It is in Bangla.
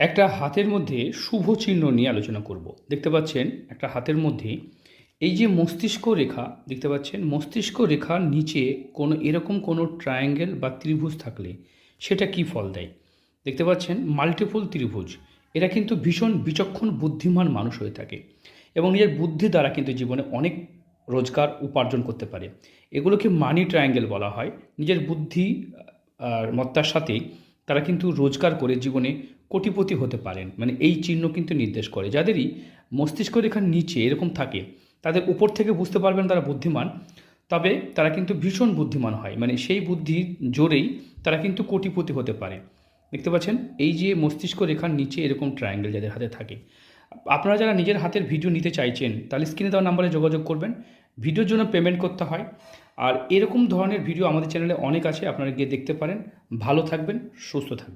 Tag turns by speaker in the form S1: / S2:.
S1: একটা হাতের মধ্যে শুভ চিহ্ন নিয়ে আলোচনা করব। দেখতে পাচ্ছেন একটা হাতের মধ্যে এই যে মস্তিষ্ক রেখা, দেখতে পাচ্ছেন মস্তিষ্ক রেখার নিচে কোনো এরকম কোনো ট্রায়াঙ্গেল বা ত্রিভুজ থাকলে সেটা কি ফল দেয়? দেখতে পাচ্ছেন মাল্টিপল ত্রিভুজ, এরা কিন্তু ভীষণ বিচক্ষণ বুদ্ধিমান মানুষ হয়ে থাকে এবং নিজের বুদ্ধি দ্বারা কিন্তু জীবনে অনেক রোজগার উপার্জন করতে পারে। এগুলোকে মানি ট্রায়াঙ্গেল বলা হয়। নিজের বুদ্ধি আর মত্তার সাথেই তারা কিন্তু রোজগার করে জীবনে কোটিপতি হতে পারেন। মানে এই চিহ্ন কিন্তু নির্দেশ করে। যাদেরই মস্তিষ্ক রেখার নিচে এরকম থাকে, তাদের উপর থেকে বুঝতে পারবেন তারা বুদ্ধিমান, তবে তারা কিন্তু ভীষণ বুদ্ধিমান হয়। মানে সেই বুদ্ধির জোরেই তারা কিন্তু কোটিপতি হতে পারে। দেখতে পাচ্ছেন? এই যে মস্তিষ্ক রেখার নিচে এরকম ট্রায়াঙ্গেল যাদের হাতে থাকে আপনারা যারা নিজের হাতের ভিডিও নিতে চাইছেন, তাহলে স্ক্রিনে দেওয়া নাম্বারে যোগাযোগ করবেন। ভিডিওর জন্য পেমেন্ট করতে হয়। আর এরকম ধরনের ভিডিও আমাদের চ্যানেলে অনেক আছে, আপনারা গিয়ে দেখতে পারেন। ভালো থাকবেন, সুস্থ থাকবেন।